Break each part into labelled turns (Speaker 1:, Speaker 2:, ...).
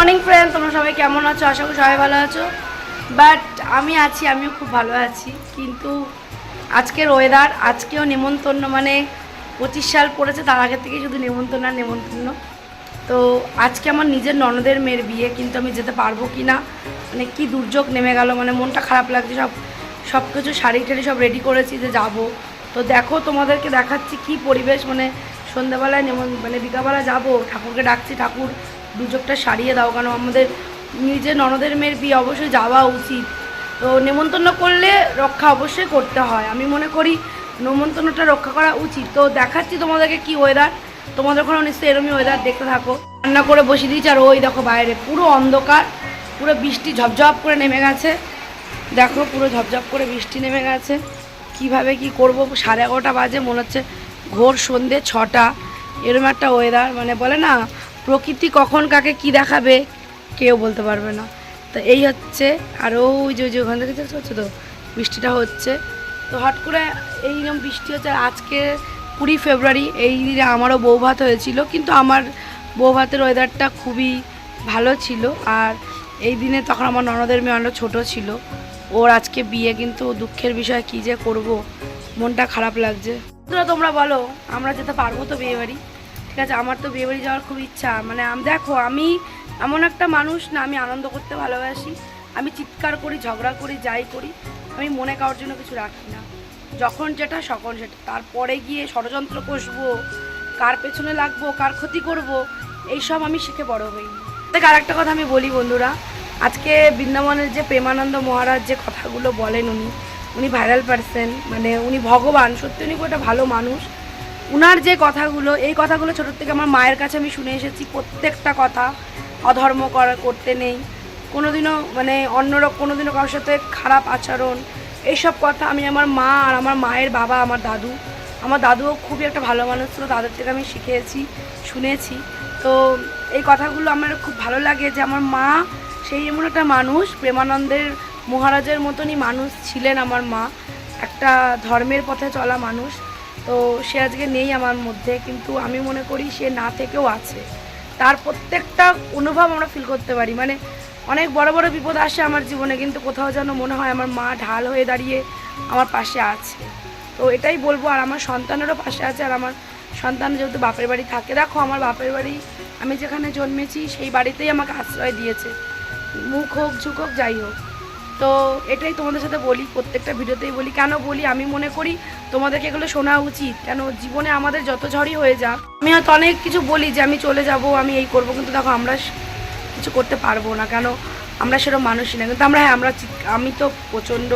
Speaker 1: Morning friend, তোমরা সবাই কেমন আছো? আশা করি সবাই ভালো আছো। বাট আমি আছি, আমিও খুব ভালো আছি। কিন্তু আজকের ওয়েদার আজকেও নেমন্তন্ন মানে পঁচিশ সাল পড়েছে, তার আগে থেকেই শুধু নেমন্তন্ন আর নেমন্তন্ন। তো আজকে আমার নিজের ননদের মেয়ের বিয়ে, কিন্তু আমি যেতে পারব কি না মানে কি দুর্যোগ নেমে গেল মানে মনটা খারাপ লাগছে, সব সব কিছু শাড়ি টাড়ি সব রেডি করেছি যে যাব। তো দেখো, তোমাদেরকে দেখাচ্ছি কি পরিবেশ মানে সন্ধ্যাবেলায় নেমন মানে বিকালবেলা যাব, ঠাকুরকে ডাকছি, ঠাকুর দুর্যোগটা সারিয়ে দাও, কারণ আমাদের নিজের ননদের মেয়ের বিয়ে অবশ্যই যাওয়া উচিত। তো নেমন্তন্ন করলে রক্ষা অবশ্যই করতে হয়। আমি মনে করি নেমন্তন্নটা রক্ষা করা উচিত। তো দেখাচ্ছি তোমাদেরকে কি ওয়েদার তোমাদের ওখানে নিশ্চয়ই এরমই ওয়েদার দেখতে থাকো। রান্না করে বসিয়ে দিয়েছি, আর ওই দেখো বাইরে পুরো অন্ধকার। পুরো বৃষ্টি ঝপঝপ করে নেমে গেছে। দেখো পুরো ঝপঝপ করে বৃষ্টি নেমে গেছে। কীভাবে কি করব? সাড়ে এগারোটা বাজে, মনে হচ্ছে ঘোর সন্ধে ছটা। এরম একটা ওয়েদার মানে বলে না প্রকৃতি কখন কাকে কি দেখাবে কেউ বলতে পারবে না। তো এই হচ্ছে, আর ওই যে ওই যে ওখান থেকে দেখতে পাচ্ছ তো, বৃষ্টিটা হচ্ছে। তো হট করে এইরকম বৃষ্টি হচ্ছে আজকে কুড়ি ফেব্রুয়ারি, এই দিনে আমারও বউ ভাত হয়েছিল, কিন্তু আমার বউ ভাতের ওয়েদারটা খুবই ভালো ছিল। আর এই দিনে তখন আমার ননদের মেয়ে অনেক ছোটো ছিল। ওর আজকে বিয়ে, কিন্তু দুঃখের বিষয় কী যে করব, মনটা খারাপ লাগছে। তোমরা বলো, আমরা যেতে পারব তো বিয়ে বাড়ি আছে, আমার তো বিয়ে বাড়ি যাওয়ার খুব ইচ্ছা। মানে দেখো, আমি এমন একটা মানুষ না, আমি আনন্দ করতে ভালোবাসি। আমি চিৎকার করি, ঝগড়া করি, যাই করি, আমি মনে কারোর জন্য কিছু রাখি না। যখন যেটা, সকল সেটা। তারপরে গিয়ে ষড়যন্ত্র কষবো, কার পেছনে লাগবো, কার ক্ষতি করব, এইসব আমি শিখে বড় হইনি দেখ আর একটা কথা আমি বলি বন্ধুরা। আজকে বৃন্দাবনের যে প্রেমানন্দ মহারাজ যে কথাগুলো বলেন উনি উনি ভাইরাল পারসন মানে উনি ভগবান, সত্যি উনি একটা ভালো মানুষ। উনার যে কথাগুলো, এই কথাগুলো ছোটোর থেকে আমার মায়ের কাছে আমি শুনে এসেছি। প্রত্যেকটা কথা অধর্ম করা, করতে নেই। কোনোদিনও মানে অন্যরকম কোনোদিনও কারোর সাথে খারাপ আচরণ, এইসব কথা আমি আমার মা আর আমার মায়ের বাবা, আমার দাদু, আমার দাদুও খুবই একটা ভালো মানুষ ছিল, তাদের থেকে আমি শিখেছি, শুনেছি। তো এই কথাগুলো আমার খুব ভালো লাগে যে আমার মা সেই এমন একটা মানুষ, প্রেমানন্দের মহারাজের মতনই মানুষ ছিলেন আমার মা। একটা ধর্মের পথে চলা মানুষ। তো সে আজকে নেই আমার মধ্যে, কিন্তু আমি মনে করি সে না থেকেও আছে। তার প্রত্যেকটা অনুভব আমরা ফিল করতে পারি। মানে অনেক বড় বড় বিপদ আসে আমার জীবনে, কিন্তু কোথাও যেন মনে হয় আমার মা ঢাল হয়ে দাঁড়িয়ে আমার পাশে আছে। তো এটাই বলব, আর আমার সন্তানেরও পাশে আছে, আর আমার সন্তান যেহেতু বাপের বাড়ি থাকে, দেখো আমার বাপের বাড়ি আমি যেখানে জন্মেছি, সেই বাড়িতেই আমাকে আশ্রয় দিয়েছে। মুখ হোক, ঝুঁক হোক, যাই হোক। তো এটাই তোমাদের সাথে বলি, প্রত্যেকটা ভিডিওতেই বলি, কেন বলি আমি মনে করি তোমাদেরকে এগুলো শোনা উচিত, কেন জীবনে আমাদের যত ঝড়ই হয়ে যাক, আমি হয়তো অনেক কিছু বলি যে আমি চলে যাব, আমি এই করব, কিন্তু দেখো আমরা কিছু করতে পারব না, কেন আমরা সেরকম মানুষই না, কিন্তু আমরা হ্যাঁ আমরা আমি তো প্রচণ্ড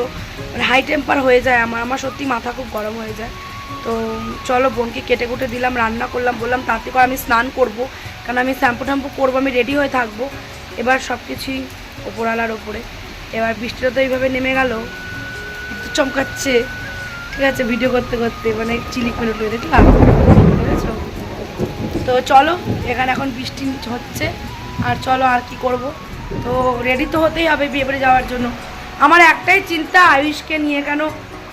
Speaker 1: মানে হাই টেম্পার হয়ে যায় আমার আমার সত্যি মাথা খুব গরম হয়ে যায়। তো চলো বোনকে কেটে কুটে দিলাম, রান্না করলাম, বললাম, তাতে করে আমি স্নান করব, কারণ আমি শ্যাম্পু ট্যাম্পু করব, আমি রেডি হয়ে থাকব। এবার সব কিছুই ওপরওয়ালার ওপরে। এবার বৃষ্টিটা তো এইভাবে নেমে গেল। চমকাচ্ছে। ঠিক আছে ভিডিও করতে করতে মানে চিলি করে উঠবে দেখলাম তো চলো, এখানে এখন বৃষ্টি হচ্ছে। আর চলো, আর কি করব? তো রেডি তো হতেই হবে বিয়ে বাড়ি যাওয়ার জন্য। আমার একটাই চিন্তা, আয়ুষকে নিয়ে কেন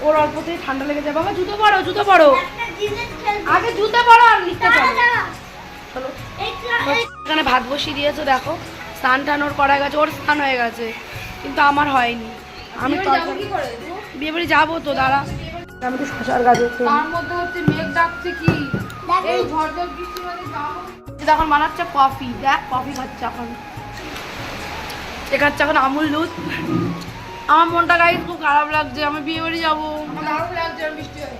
Speaker 1: ওর অল্পতেই ঠান্ডা লেগে যাবে বাবা, জুতো পরো জুতো পরো। আগে জুতো পরো আর লিখতে চলো। এখানে ভাত বসিয়ে দিয়েছ, দেখো। স্নান টান ওর করা গেছে, ওর স্নান হয়ে গেছে। কিন্তু আমার হয়নি। আমি তরকারি বিয়ে বাড়ি যাব তো দাঁড়া। আমি তো শশার গাছে
Speaker 2: তার মধ্যে হচ্ছে মেঘ ডাকছে কি? এই ঝড় বৃষ্টি মানে যাব
Speaker 1: এখন বানাচ্ছে কফি দেখ কফি খাচ্ছে এখন। এ খাচ্ছে এখন আমুল দুধ। আমার মনটা গাই খুব খারাপ লাগছে আমি বিয়ে বাড়ি যাব।
Speaker 2: আমার লাগছে বৃষ্টি হয়।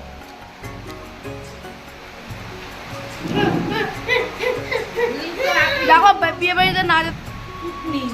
Speaker 1: দেখো বিয়ে বাড়িতে না যেতে নেই